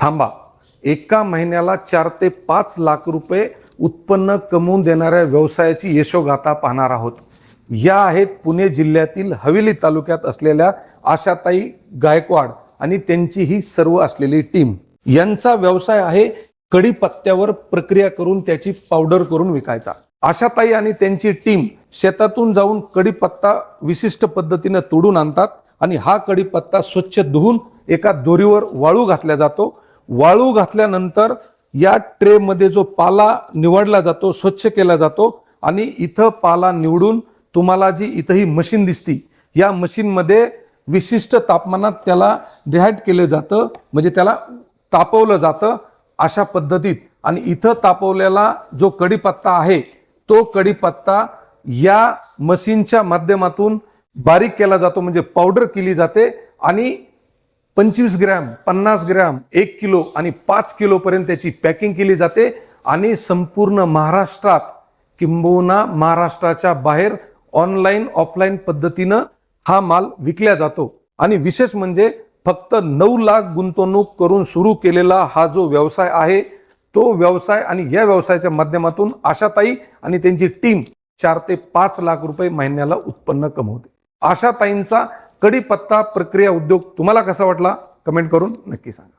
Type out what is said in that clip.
थांबा. एका महिन्याला चार ते पाच लाख रुपये उत्पन्न कमवून देणाऱ्या व्यवसायाची यशोगाथा पाहणार आहोत. या आहेत पुणे जिल्ह्यातील हवेली तालुक्यात असलेल्या आशाताई गायकवाड आणि त्यांची ही सर्व असलेली टीम. यांचा व्यवसाय आहे कढीपत्त्यावर प्रक्रिया करून त्याची पावडर करून विकायचा. आशाताई आणि त्यांची टीम शेतातून जाऊन कढीपत्ता विशिष्ट पद्धतीनं तोडून आणतात आणि हा कढीपत्ता स्वच्छ धुवून एका दोरीवर वाळू घातला जातो. वाळू घातल्यानंतर या ट्रेमध्ये जो पाला निवडला जातो स्वच्छ केला जातो आणि इथं पाला निवडून तुम्हाला जी इथं ही मशीन दिसती या मशीनमध्ये विशिष्ट तापमानात त्याला डिहाइड केलं जातं म्हणजे त्याला तापवलं जातं अशा पद्धतीत. आणि इथं तापवलेला जो कढीपत्ता आहे तो कढीपत्ता या मशीनच्या माध्यमातून बारीक केला जातो म्हणजे पावडर केली जाते आणि पंचवीस ग्रॅम पन्नास ग्रॅम एक किलो आणि पाच किलोपर्यंत त्याची पॅकिंग केली जाते आणि संपूर्ण महाराष्ट्रात किंबहुना महाराष्ट्राच्या बाहेर ऑनलाईन ऑफलाईन पद्धतीनं हा माल विकला जातो. आणि विशेष म्हणजे फक्त नऊ लाख गुंतवणूक करून सुरू केलेला हा जो व्यवसाय आहे तो व्यवसाय आणि या व्यवसायाच्या माध्यमातून आशाताई आणि त्यांची टीम चार ते पाच लाख रुपये महिन्याला उत्पन्न कमवते. आशाताईंचा कडीपत्ता प्रक्रिया उद्योग तुम्हाला कसा वाटला? कमेंट करून नक्की सांगा.